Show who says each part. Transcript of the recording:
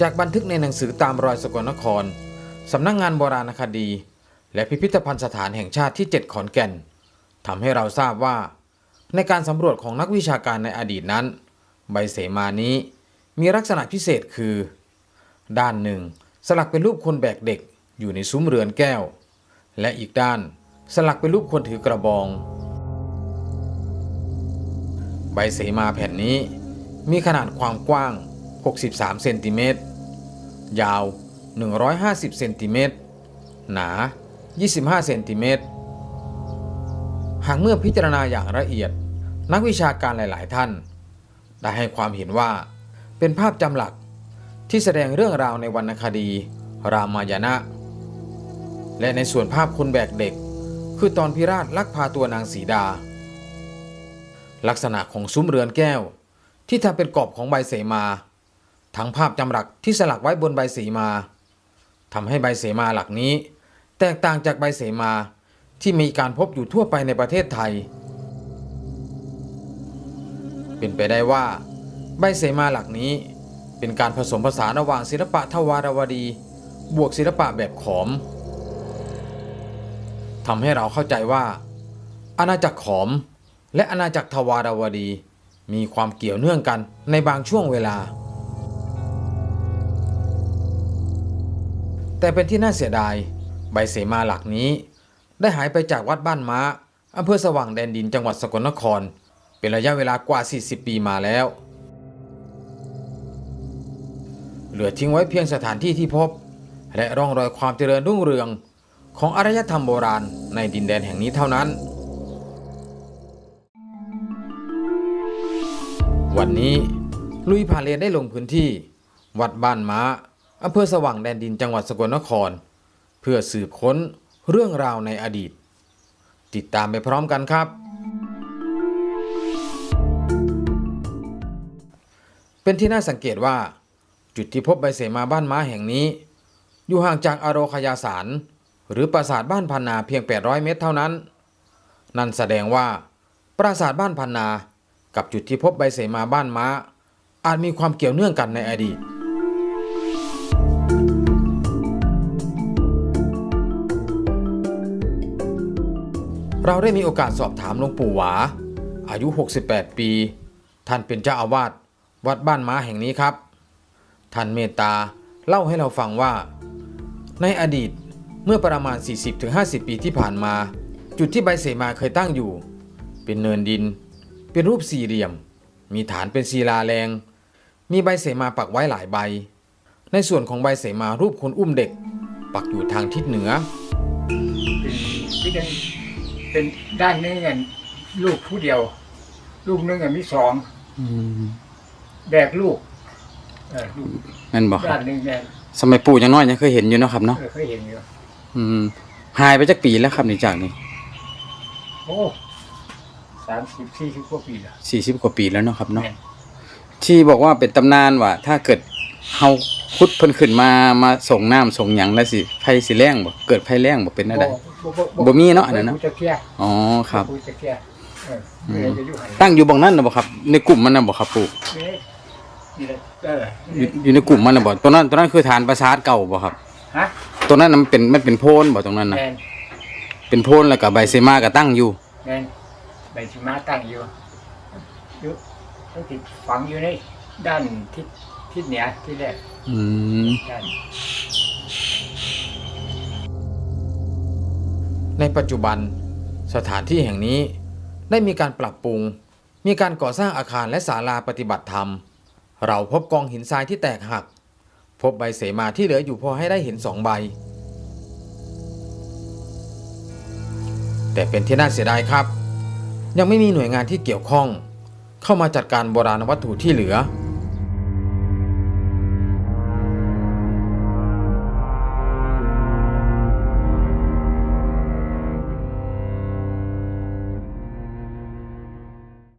Speaker 1: จากบันทึกในหนังสือตามรอยสกลนคร สำนักงงานโบราณคดี และพิพิธภัณฑ์สถานแห่งชาติที่ 7 ขอนแก่นทำให้เราทราบว่า ในการสำรวจของนักวิชาการในอดีตนั้น ใบเสมานี้มีลักษณะพิเศษคือ ด้านหนึ่ง สลักเป็นรูปคนแบกเด็กอยู่ในซุ้มเรือนแก้ว และอีกด้าน สลักเป็นรูปคนถือกระบอง ใบเสมาแผ่นนี้มีขนาดความกว้าง 63 เซนติเมตร ยาว 150เซนติเมตรหนา 25เซนติเมตรหากเมื่อพิจารณาอย่างละเอียด นักวิชาการหลาย ๆ ท่าน ได้ให้ความเห็นว่า เป็นภาพจำหลักที่แสดงเรื่องราวในวรรณคดี รามายณะและในส่วนภาพคนแบกเด็ก คือตอนพิราชลักพาตัวนางสีดา ลักษณะของซุ้มเรือนแก้ว ที่ทำเป็นกรอบของใบเสมา ทั้งภาพจำหลักที่สลักไว้บนใบเสมาทำให้ใบเสมาหลักนี้ แตกต่างจากใบเสมาที่มีการพบอยู่ทั่วไปในประเทศไทย เป็นไปได้ว่า ใบเสมาหลักนี้ เป็นการผสมผสานระหว่างศิลปะทวารวดี บวกศิลปะแบบขอมทำให้เราเข้าใจว่า อาณาจักรขอม และอาณาจักรทวารวดี มีความเกี่ยวเนื่องกันในบางช่วงเวลา แต่เป็นที่น่าเสียดาย ใบเสมาหลักนี้ ได้หายไปจากวัดบ้านม้าอำเภอสว่างแดนดินจังหวัดสกลนคร เป็นระยะเวลากว่า 40 ปีมาแล้ว เหลือทิ้งไว้เพียงสถานที่ที่พบ และร่องรอยความเจริญรุ่งเรืองของอารยธรรมโบราณในดินแดนแห่งนี้เท่านั้น วันนี้ลุยพาเลนได้ลงพื้นที่ วัดบ้านม้า อำเภอสว่างแดนดินจังหวัดสกลนคร เพื่อสืบค้นเรื่องราวในอดีต ติดตามไปพร้อมกันครับ เป็นที่น่าสังเกตว่า จุดที่พบใบเสมาบ้านม้าแห่งนี้ อยู่ห่างจากอโรคยาสาร หรือปราสาทบ้านพันนาเพียง 800 เมตรเท่านั้น นั่นแสดงว่า ปราสาทบ้านพันนา กับจุดที่พบใบเสมาบ้านม้า อาจมีความเกี่ยวเนื่องกันในอดีต เราได้มีโอกาสสอบถามหลวงปู่หวา อายุ 68 ปี ท่านเป็นเจ้าอาวาสวัดบ้านม้าแห่งนี้ครับ ท่านเมตตาเล่าให้เราฟังว่า ในอดีตเมื่อประมาณ 40-50 ปีที่ผ่านมา จุดที่ใบเสมาเคยตั้งอยู่ เป็นเนินดิน เป็นรูปสี่เหลี่ยม มีฐานเป็นศิลาแรง มีใบเสมาปักไว้หลายใบ ในส่วนของใบเสมารูปคนอุ้มเด็ก ปักอยู่ทางทิศเหนือ
Speaker 2: เป็นที่เป็นเป็นด้านหนึงอะลูกผู้เดียว ลูกหนึงอะมีสองแบกลูกเออลูก
Speaker 3: นั่นบอกค
Speaker 2: ด้า
Speaker 3: รับ
Speaker 2: นหนึงเนี่ย
Speaker 3: สมัยปู่ยังน้อยยังเคยเห็นอยู่เนาะครับเนาะ
Speaker 2: เออเคยเห็นอยู่
Speaker 3: อืมหายไปจากปีแล้วครับนี่จากนี่
Speaker 2: โอ้สามสิบสี่สิบกว่าปีแล้ว
Speaker 3: สี่สิบกว่าปีแล้วเนาะครับเนาะ
Speaker 2: แม่น
Speaker 3: ที่บอกว่าเป็นตำนานว่า ถ้าเกิดเฮาขุดเพิ่นขึ้นมามาส่งน้ำส่งหยังแล้วสิไผสิแรงบ่เกิดไผแรงบ่เป็นอะไร บ่มีเนาะอันนั้นเนาะ
Speaker 2: ผู้จะเกี้ย
Speaker 3: อ๋อครับ
Speaker 2: ผู้จะเกี้ยเออเมื่อจะอยู่หัน
Speaker 3: ตั้งอยู่บังนั้นน่ะบ่ครับ ในกลุ่มมันน่ะบ่ครับปู่
Speaker 2: นี่นี่แหละเออ
Speaker 3: อยู่อยู่ในกลุ่มมันน่ะบ่ตรงนั้นตรงนั้นคือฐานปราสาทเก่าบ่ครับ
Speaker 2: ฮะ
Speaker 3: ตรงนั้นน่ะมันเป็นมันเป็นโพนบ่ตรงนั้นน่ะ
Speaker 2: แมน
Speaker 3: เป็นโพนแล้วก็ใบเซมาก็ตั้งอยู่
Speaker 2: แมนใบชิมาตั้งอยู่อยู่ตั้งติดฝังอยู่ในด้านทิศทิศเหนือที่แรก
Speaker 3: อืม
Speaker 2: ด้าน
Speaker 1: ในปัจจุบัน สถานที่แห่งนี้ได้มีการปรับปรุง มีการก่อสร้างอาคารและศาลาปฏิบัติธรรม เราพบกองหินทรายที่แตกหัก พบใบเสมาที่เหลืออยู่พอให้ได้เห็นสองใบ แต่เป็นที่น่าเสียดายครับ ยังไม่มีหน่วยงานที่เกี่ยวข้อง เข้ามาจัดการโบราณวัตถุที่เหลือ